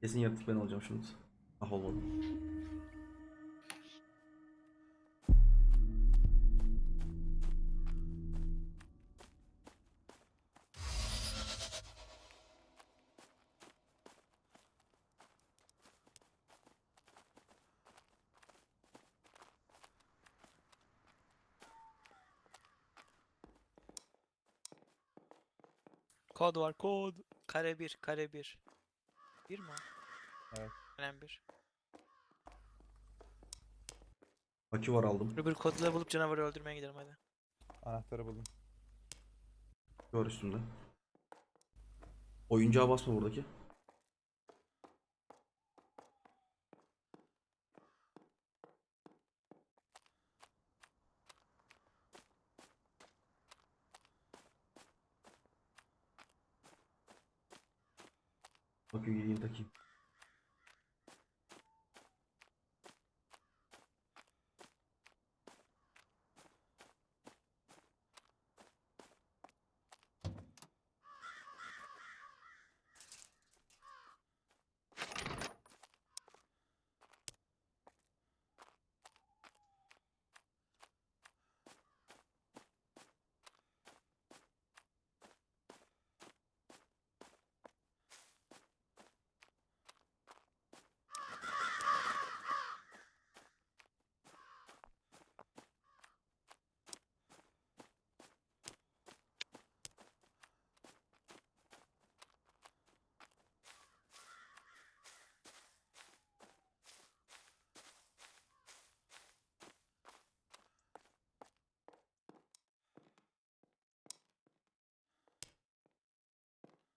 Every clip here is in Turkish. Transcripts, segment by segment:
Kesin yaratık ben alacağım şimdi. Ah olmadı. Kod var kod. Kare 1 kare 1. 1 mi? Evet. Kalem 1. Akü var aldım. Öbür kodları bulup canavarı öldürmeye gidelim hadi. Anahtarı buldum. Var üstümde. Oyuncağa basma buradaki. Ok, o Guilherme tá aqui.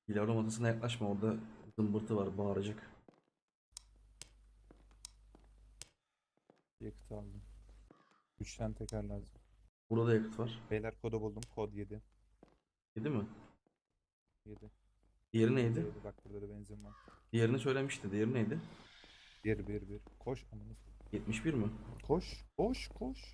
İlavra masasına yaklaşma orada zımbırtı var bağıracak. Yakıt aldım. 3 tane teker lazım. Burada da yakıt var. Beyler kodu buldum. Kod 7. Yedi mi? 7. Diğeri neydi? 7. Bak burada da benzin var. Diğerini söylemişti. Diğeri neydi? 1 1 1. Koş amına. 71 mi? Koş. Koş koş.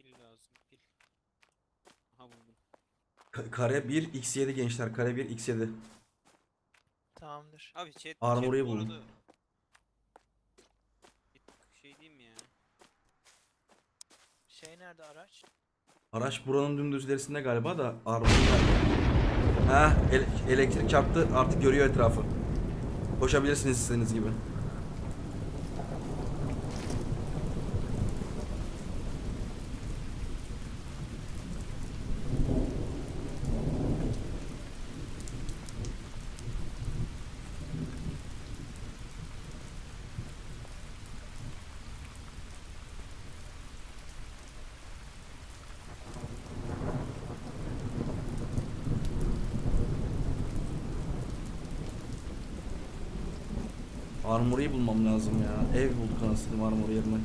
Pil lazım pil. Aha buldum. Ka- kare 1 x7 gençler. Kare 1 x7. Tamamdır. Abi chat, Armory'yi chat bu buldum. arada şey diyeyim ya? Şey nerede araç? Araç buranın dümdüz ilerisinde galiba da armor Ha, ele- elektrik çarptı. Artık görüyor etrafı. Koşabilirsiniz istediğiniz gibi. Armory'yi bulmam lazım ya. Ev bulduk anasını armor yerine.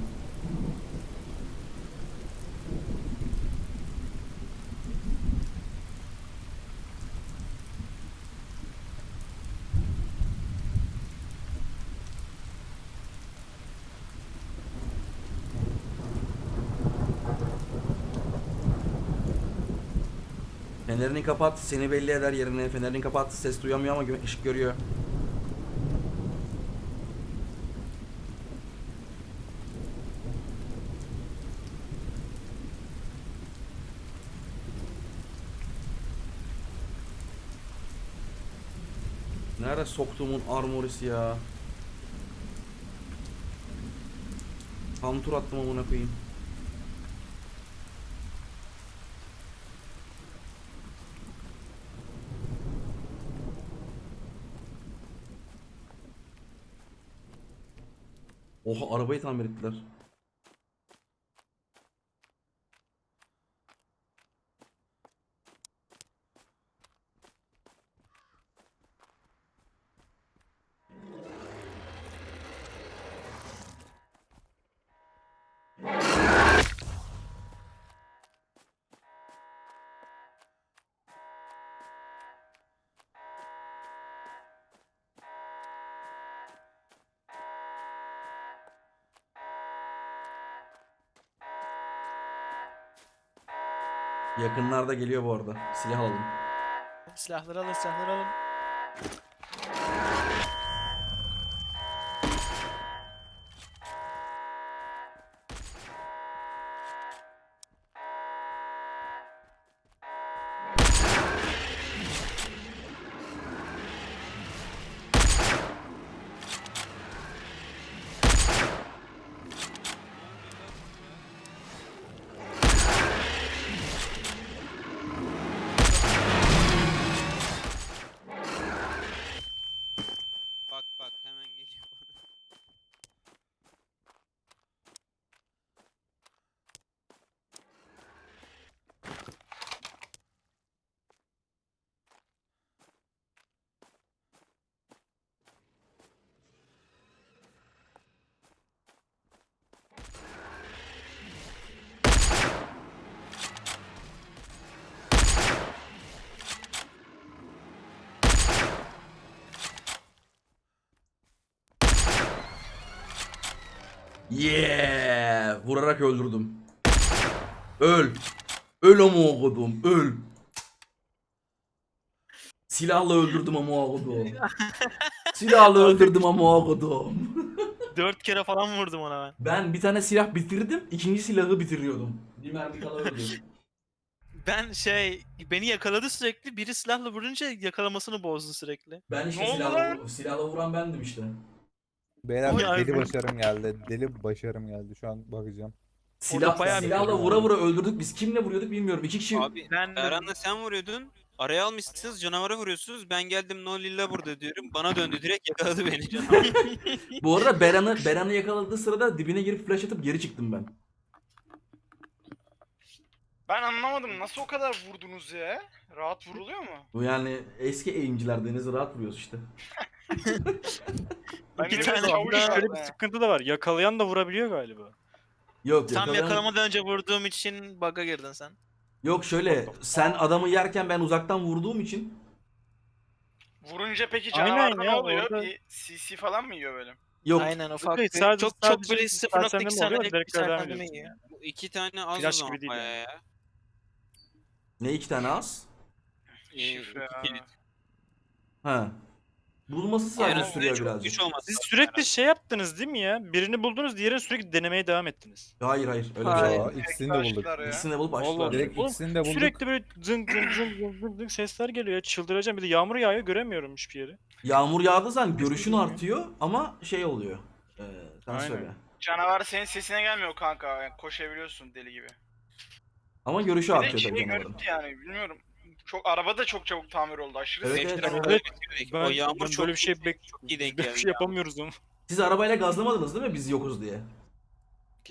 Fenerini kapat, seni belli eder yerine. Fenerini kapat, ses duyamıyor ama ışık görüyor. Soktuğumun armorisi ya? Tam attım amına koyayım. Oha arabayı tamir ettiler. Yakınlarda geliyor bu arada. Silah alalım. Silahları alın silahları alın. Bak bak hemen geliyor bana. Yeah! Vurarak öldürdüm. Öl. Öl ama okudum. Öl. Silahla öldürdüm ama okudum. Silahla öldürdüm ama okudum. Dört kere falan vurdum ona ben. Ben bir tane silah bitirdim. ikinci silahı bitiriyordum. Bir mermi kala. Ben şey beni yakaladı sürekli. Biri silahla vurunca yakalamasını bozdu sürekli. Ben işte silahla, silahla vuran bendim işte. Beyler deli başarım geldi. Deli başarım geldi. Şu an bakacağım. Silah, bayağı bir- silahla vura vura öldürdük. Biz kimle vuruyorduk bilmiyorum. İki kişi. Abi Ben Erhan'la sen vuruyordun. Araya almışsınız canavara vuruyorsunuz. Ben geldim no lilla burada diyorum. Bana döndü direkt yakaladı beni canavar. Bu arada Beran'ı Beran'ı yakaladığı sırada dibine girip flash atıp geri çıktım ben. Ben anlamadım nasıl o kadar vurdunuz ya? Rahat vuruluyor mu? Bu yani eski eğimciler denizi rahat vuruyoruz işte. De tane bir çavuş Şöyle bir sıkıntı da var. Yakalayan da vurabiliyor galiba. Yok tam yakalayan- yakalamadan önce vurduğum için bug'a girdin sen. Yok şöyle sen adamı yerken ben uzaktan vurduğum için Vurunca peki Aynen canavarda ne ya, oluyor? orada- Bir CC falan mı yiyor böyle? yok Aynen ufak bir, sadece- çok çok sadece böyle sersemleme 0.2 oluyor, saniyelik bir direkt devam sersemleme ediyorsun. yiyor. Bu iki tane az o Flash zaman gibi değil bayağı yani. ya. ne iki tane az? Ee, Şifre iki ha. Bulması sadece Yani sürüyor çok birazcık. güç olması Siz sürekli şey yaptınız değil mi ya? Birini buldunuz, diğerini sürekli denemeye devam ettiniz. Hayır hayır öyle bir Hayır. şey. Aa, ikisini de bulduk. Arkadaşlar ya. İkisini de bulup açtılar. Direkt Oğlum, ikisini de bulduk. Sürekli böyle zınk zınk zınk zınk zınk zınk sesler geliyor ya. Çıldıracağım. Bir de yağmur yağıyor göremiyorum hiçbir yeri. Yağmur yağdığı zaman görüşün artıyor ama şey oluyor. Ee, sen Aynen. söyle. Canavar senin sesine gelmiyor kanka. Yani koşabiliyorsun deli gibi. Ama görüşü Bir de artıyor şey tabii canavarın. görüntü yani bilmiyorum. Çok araba da çok çabuk tamir oldu. Aşırı Evet, evet, evet. Ben, o yağmur ben çok böyle bir şey bek çok iyi denk böyle bir geldi. şey yapamıyoruz oğlum. Siz arabayla gazlamadınız değil mi biz yokuz diye?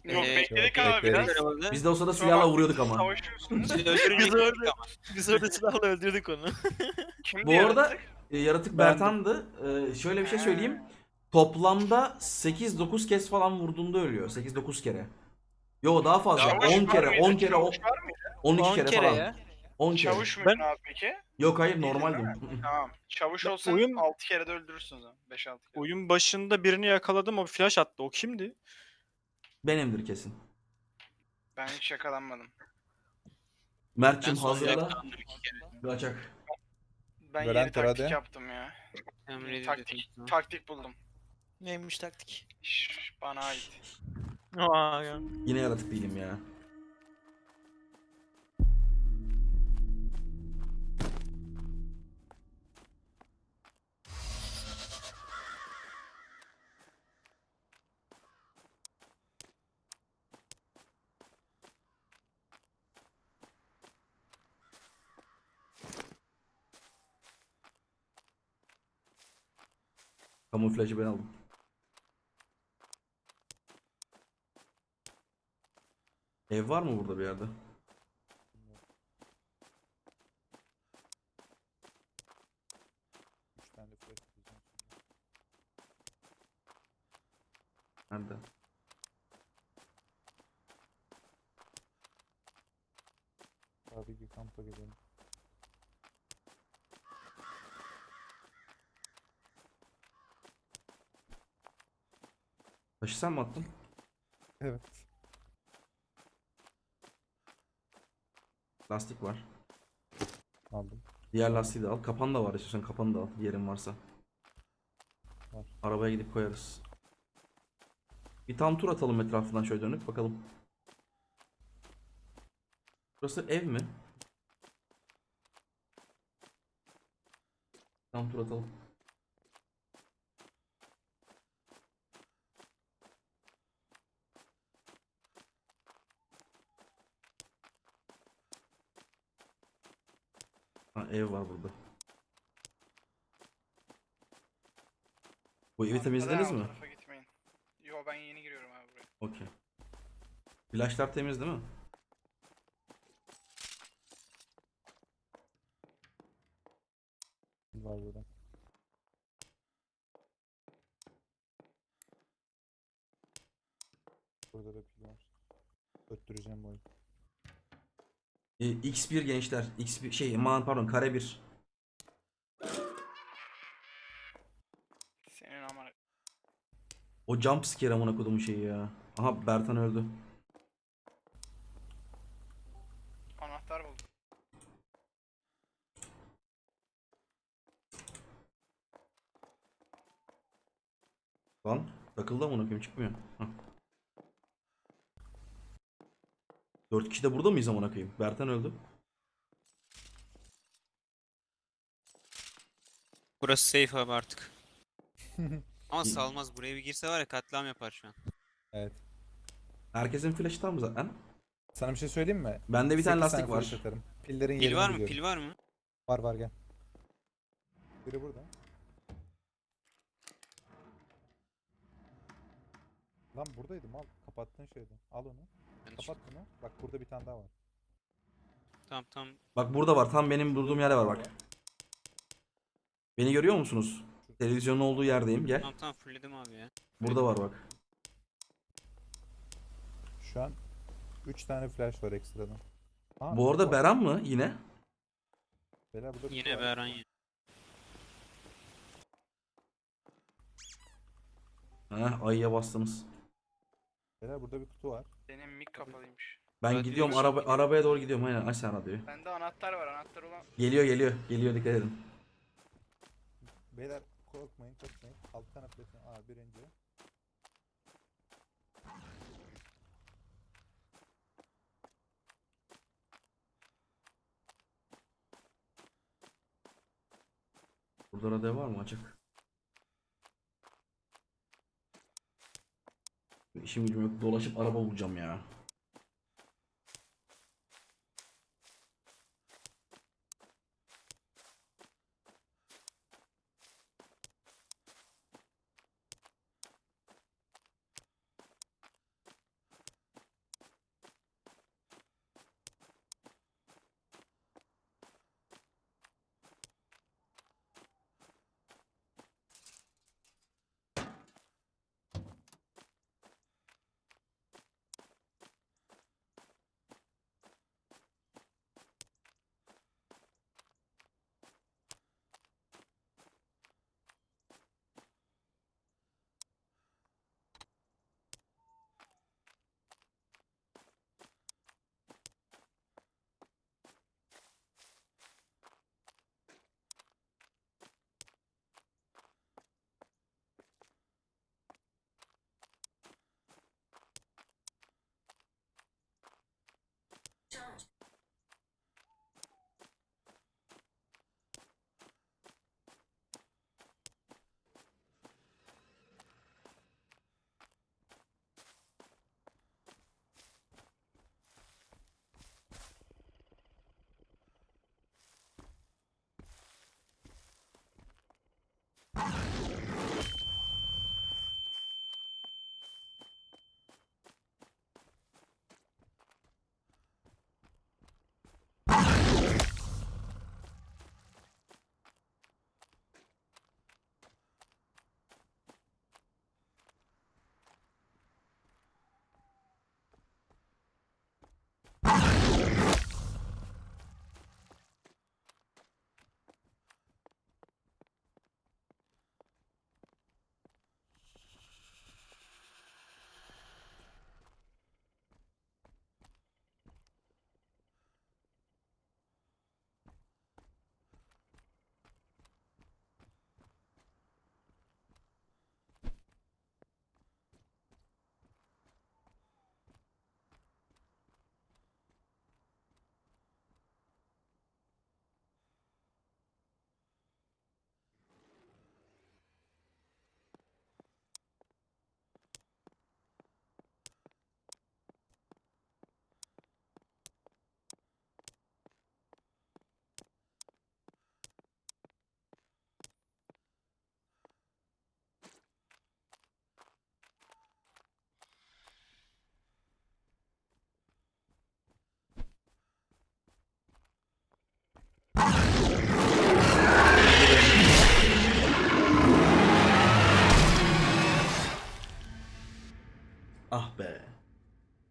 Yok Ee, bekledik çok abi biraz. Biz de o sırada silahla vuruyorduk ama. Savaşıyorsunuz. Biz orada- ama. Biz orada silahla öldürdük onu. Kimdi Bu yaratık? arada e, yaratık Ben de. Bertan'dı. Ee, şöyle bir şey söyleyeyim. Toplamda 8-9 kez falan vurduğunda ölüyor. 8-9 kere. Yo daha fazla. Çavuş 10 var kere, mıydı? 10 kere, on- Çavuş var mıydı? 12 10 kere, kere falan. ya. 10 kere. Çavuş muydun Ben- abi peki? Yok hayır Değildin normaldim. Tamam. Çavuş olsan oyun- 6 kere de öldürürsün o zaman. 5-6 kere. Oyun başında birini yakaladım o flash attı. O kimdi? Benimdir kesin. Ben hiç yakalanmadım. Mert'cim Ben hazırla. Kaçak. Ben Gören yeni taktik Torade. yaptım ya. Emre Taktik, dedim. taktik buldum. Neymiş taktik? Şş, bana ait. Aa ya. Yine yaratık değilim ya. Kamuflajı ben aldım. Ev var mı burada bir yerde? Üç tane de flash bulacağım şimdi. Nerede? Tabii ki kampa gidelim. Taşı sen mi attın? Evet. Lastik var. Aldım. Diğer lastiği de al. Kapan da var istiyorsan kapanı da al. Yerin varsa. Var. Arabaya gidip koyarız. Bir tam tur atalım etrafından şöyle dönüp bakalım. Burası ev mi? Tam tur atalım. Ha ev var burada. Bu evi temizlediniz mi? tarafa gitmeyin. Yo ben yeni giriyorum abi buraya. Okey. Flaşlar temiz değil mi? Var burada. Burada da pil var. Öttüreceğim bu oyunu. Ee, X1 gençler. X1 şey aman pardon kare 1. Senin amına. O jump scare amına kodumun şeyi ya. Aha Bertan öldü. Anahtar buldum. Lan takıldı amına koyayım çıkmıyor. Hah. 4 kişi de burada mıyız amına koyayım? Bertan öldü. Burası safe abi artık. Ama salmaz buraya bir girse var ya katliam yapar şu an. Evet. Herkesin flash'ı tam zaten. Sana bir şey söyleyeyim mi? Bende bir tane Sekiz lastik flash var. atarım. Pillerin Pil yerini var mı? biliyorum. Pil var mı? Var var gel. Biri burada. Lan buradaydım al. Kapattığın şeydi. Al onu. Ben Kapat bunu. Bak burada bir tane daha var. Tamam tamam. Bak burada var. Tam benim durduğum yerde var bak. Beni görüyor musunuz? Televizyonun olduğu yerdeyim. Gel. Tamam tamam fullledim abi ya. Burada var bak. Şu an 3 tane flash var ekstradan. Bu arada var. Beran mı yine? Beyler burada bir Yine var. Beran ya. Heh ayıya bastınız. Beyler burada bir kutu var. Benim mic kapalıymış. Ben Hadi gidiyorum araba arabaya doğru gidiyorum aynen aç sen radyoyu. Bende anahtar var. Anahtar olan Geliyor geliyor geliyor dikkat edin. Beyler korkmayın korkmayın. 6 tane flash'ın. Aa birinci. Burada radyo var mı açık? İşim gücüm yok dolaşıp araba bulacağım ya.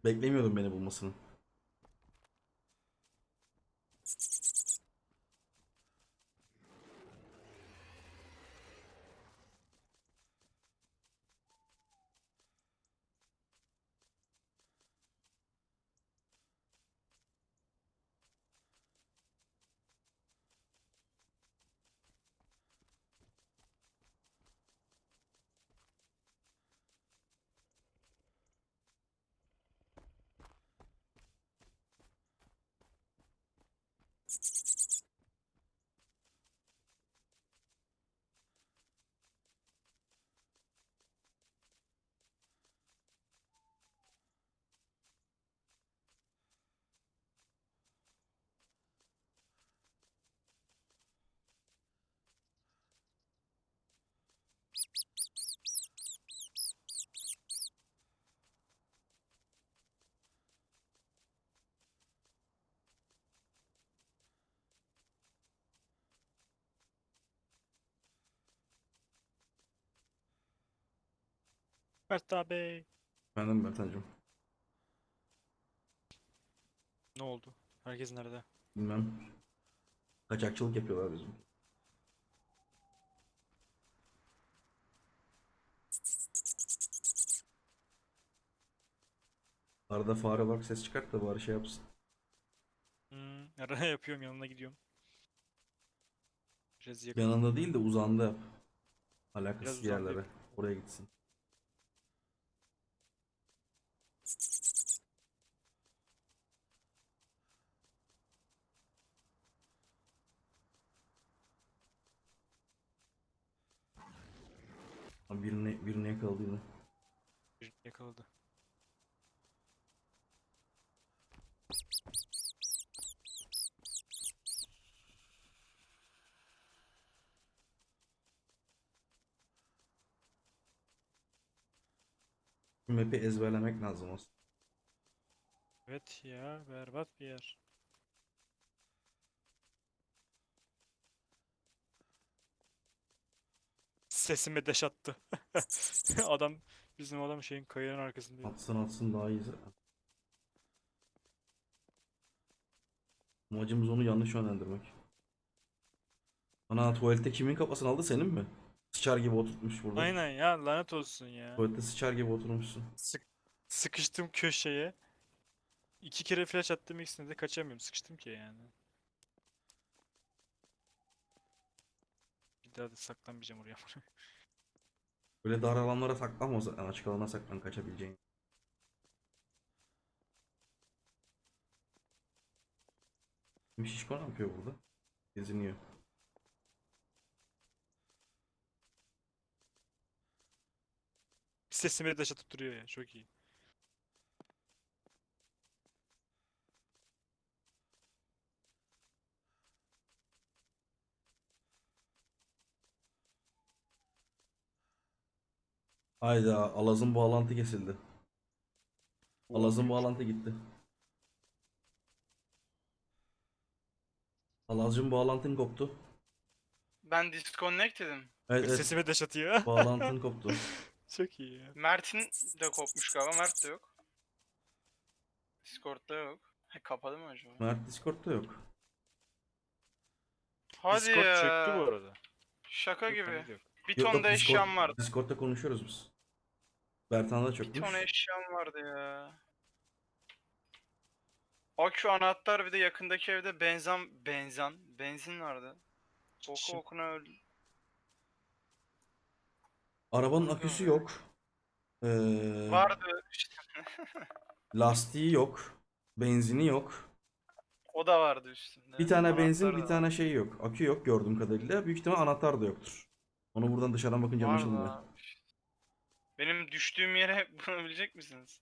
Beklemiyordum beni bulmasını. Mert abi. Efendim Bertancığım. Ne oldu? Herkes nerede? Bilmem. Kaçakçılık yapıyorlar bizim. Arada fare bak ses çıkart da bari şey yapsın. Hmm, araya yapıyorum yanına gidiyorum. Biraz yakın. Yanında değil de uzağında yap. Biraz Alakasız uzağında yerlere. yapayım. Oraya gitsin. Abi Birini, birini yakaladı yine. Bir yakaladı. Map'i ezberlemek lazım aslında. Evet ya berbat bir yer. Sesime deş attı. adam bizim adam şeyin kayanın arkasında. Atsın atsın daha iyi. zaten. Amacımız onu yanlış yönlendirmek. Ana tuvalette kimin kafasını aldı senin mi? Sıçar gibi oturtmuş burada. Aynen ya lanet olsun ya. Tuvalette sıçar gibi oturmuşsun. Sık, sıkıştım köşeye. İki kere flash attım ikisine de kaçamıyorum. Sıkıştım ki yani. Daha da saklanmayacağım oraya. Böyle dar alanlara saklanma zaten açık alana saklan kaçabileceğin. Kim şişko ne yapıyor burada? Geziniyor. Sesimi de atıp duruyor ya. Çok iyi. Hayda Alaz'ın bağlantı kesildi. Alaz'ın bağlantı gitti. Alaz'cığım bağlantın koptu. Ben disconnected'im. Evet, evet Sesime de atıyor. bağlantın koptu. Çok iyi ya. Mert'in de kopmuş galiba. Mert de yok. Discord'da yok. He, kapalı mı acaba? Mert Discord'da yok. Hadi Discord ya. çöktü bu arada. Şaka Yok, gibi. yok. Bir Yok, ton yok, da Discord- eşyam vardı. Discord'da konuşuyoruz biz. Bertan da Bir çökmüş. ton eşyam vardı ya. Akü anahtar bir de yakındaki evde benzan benzan benzin vardı. Oku okuna öldü. Arabanın aküsü yok. Ee, Vardı işte. Lastiği yok. Benzini yok. O da vardı üstünde. Bir tane benzin, Anahtar bir da tane şey yok. Akü yok gördüğüm kadarıyla. Büyük ihtimal anahtar da yoktur. Onu buradan dışarıdan bakınca Var anlaşılmıyor. da. Benim düştüğüm yere bulabilecek misiniz?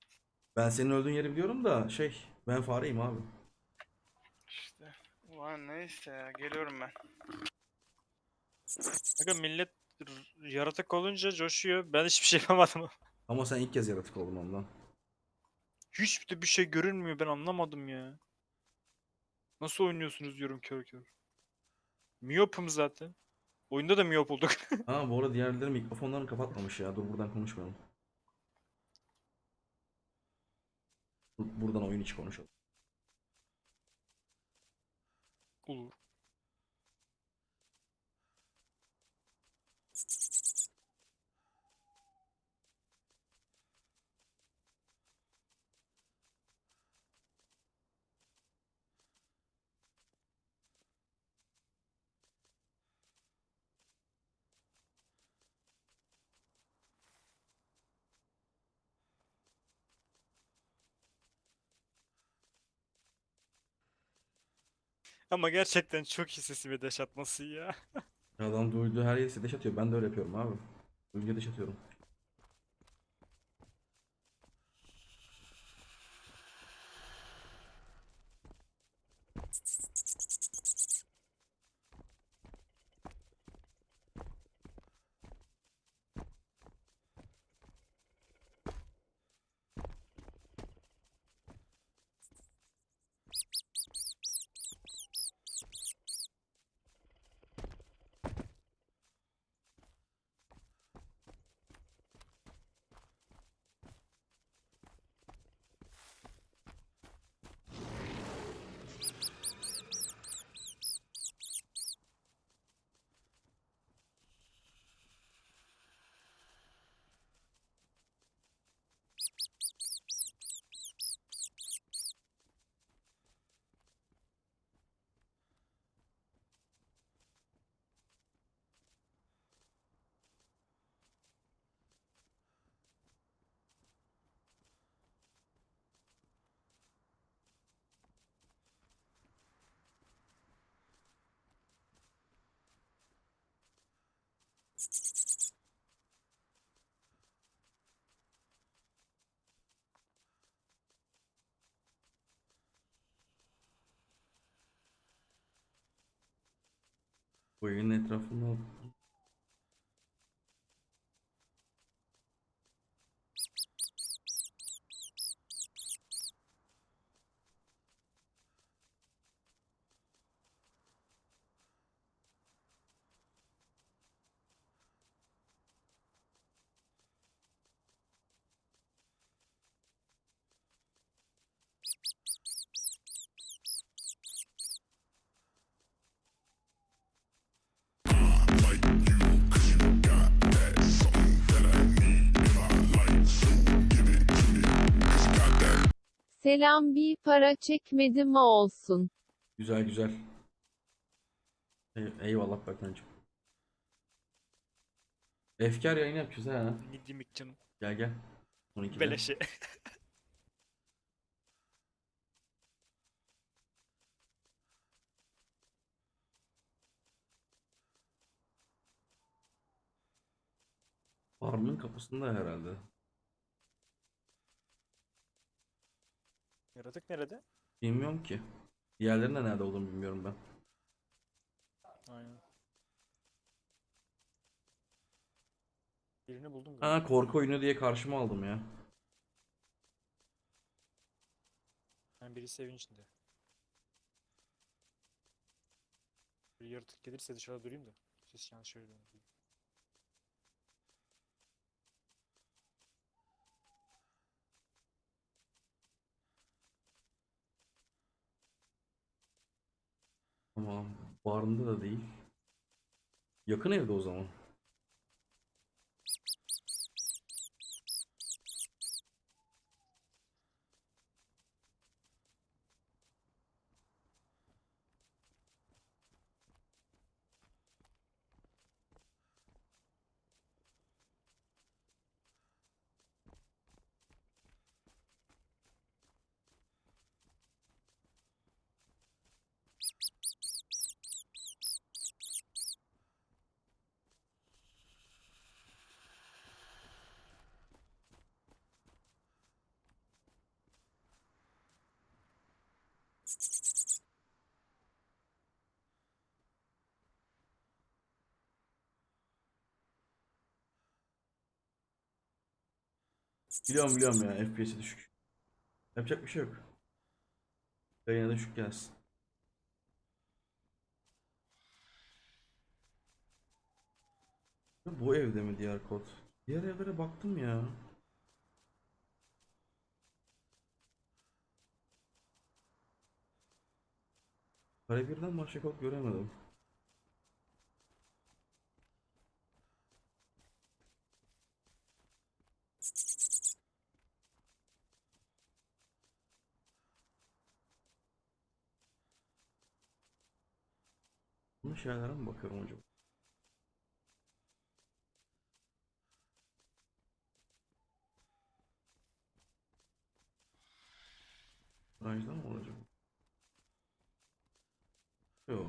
Ben senin öldüğün yeri biliyorum da şey, ben fareyim abi. İşte. Ulan neyse ya geliyorum ben. Aga millet r- yaratık olunca coşuyor. Ben hiçbir şey yapamadım. Ama sen ilk kez yaratık oldun ondan. Hiç de bir şey görünmüyor. Ben anlamadım ya. Nasıl oynuyorsunuz diyorum kör kör. Miyopum zaten. Oyunda da miyop olduk. Ha bu arada diğerleri mikrofonlarını kapatmamış ya. Dur buradan konuşmayalım. Bu- Buradan oyun içi konuşalım. Olur. Ama gerçekten çok iyi sesi ve deş atması ya. Adam duyduğu her yeri deş atıyor. Ben de öyle yapıyorum abi. Duyunca deş atıyorum. Bu evin etrafında Selam bir para çekmedi mi olsun. güzel güzel. Ey- eyvallah Berkancığım. Efkar yayını yapacağız ha. Ne demek canım. Gel gel. 12'de. Beleşe. Farmın kapısında herhalde. Yaratık nerede? Bilmiyorum ki. Diğerlerinin de nerede olduğunu bilmiyorum ben. Aynen. Birini buldum galiba. Ha korku oyunu diye karşıma aldım ya. Yani biri evin içinde. Bir yaratık gelirse dışarıda durayım da. Ses yanlış yere dönüyor. Ama barında da değil. Yakın evde o zaman. Biliyorum biliyorum ya FPS'i düşük. Yapacak bir şey yok. Yayına düşük gelsin. Bu evde mi diğer kod? Diğer evlere baktım ya. Karabir'den başka kod göremedim. Bu şeylere mi bakıyorum acaba? Range'da mı olacak? Yok.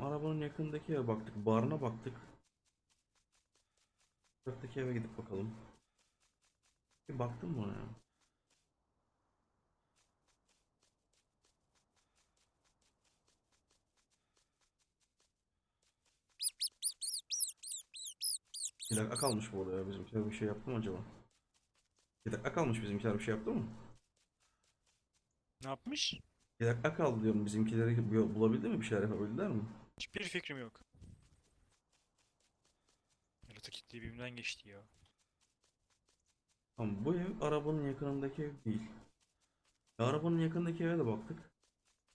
Arabanın yakındaki eve baktık. Barına baktık. Uzaktaki eve gidip bakalım. Bir baktın mı ona ya? Bir dakika kalmış bu arada ya bizimkiler bir şey yaptı mı acaba? Bir dakika kalmış bizimkiler bir şey yaptı mı? Ne yapmış? Bir dakika kaldı diyorum bizimkileri bu- bulabildi mi bir şeyler yapabildiler mi? Hiçbir fikrim yok. Yarata kitleyi birbirinden geçti ya. Tamam bu ev arabanın yakınındaki ev değil. Ya, arabanın yakınındaki eve de baktık.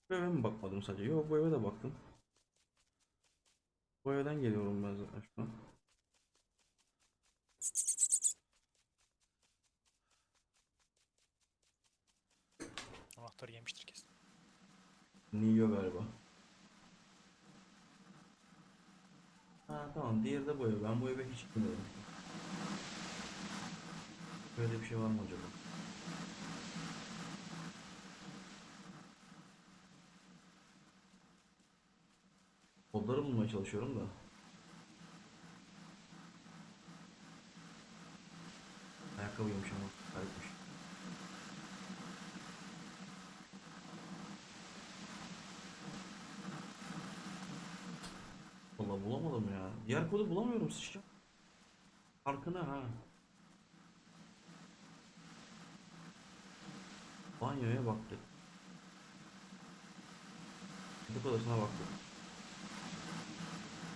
Bu eve mi bakmadım sadece? Yok bu eve de baktım. Bu evden geliyorum ben zaten şu an. Anahtarı yemiştir kesin. Nio galiba. Ha tamam diğeri de bu ev. Ben bu eve hiç gitmedim. Böyle bir şey var mı acaba? Kodları bulmaya çalışıyorum da. Ayakkabıymış ama bulamadım ya. Diğer kodu bulamıyorum sıçacağım. Farkına ha. Banyoya baktık. Yatak odasına baktık.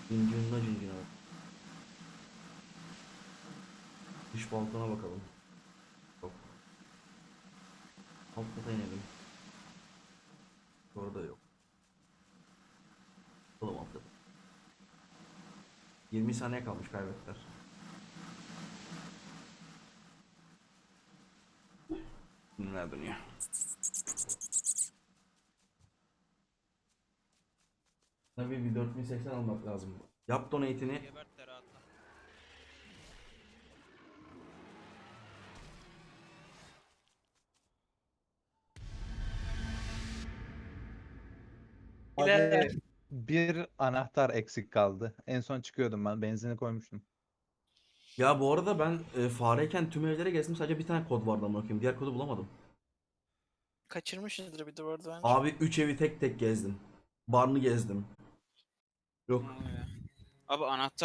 Cincununa cincuna bak. Dış balkona bakalım. Yok. Alt kata inelim. Orada yok. Bakalım alt kata. 20 saniye kalmış kaybettiler. Neler dönüyor? Tabii bir 4080 almak lazım. Yap donate'ini. Abi, bir anahtar eksik kaldı. En son çıkıyordum ben. Benzini koymuştum. Ya bu arada ben e, fareyken tüm evlere gezdim sadece bir tane kod vardı amına koyayım. Diğer kodu bulamadım. Kaçırmışızdır bir de bence. Abi 3 evi tek tek gezdim. Barını gezdim. Yok. Abi anahtar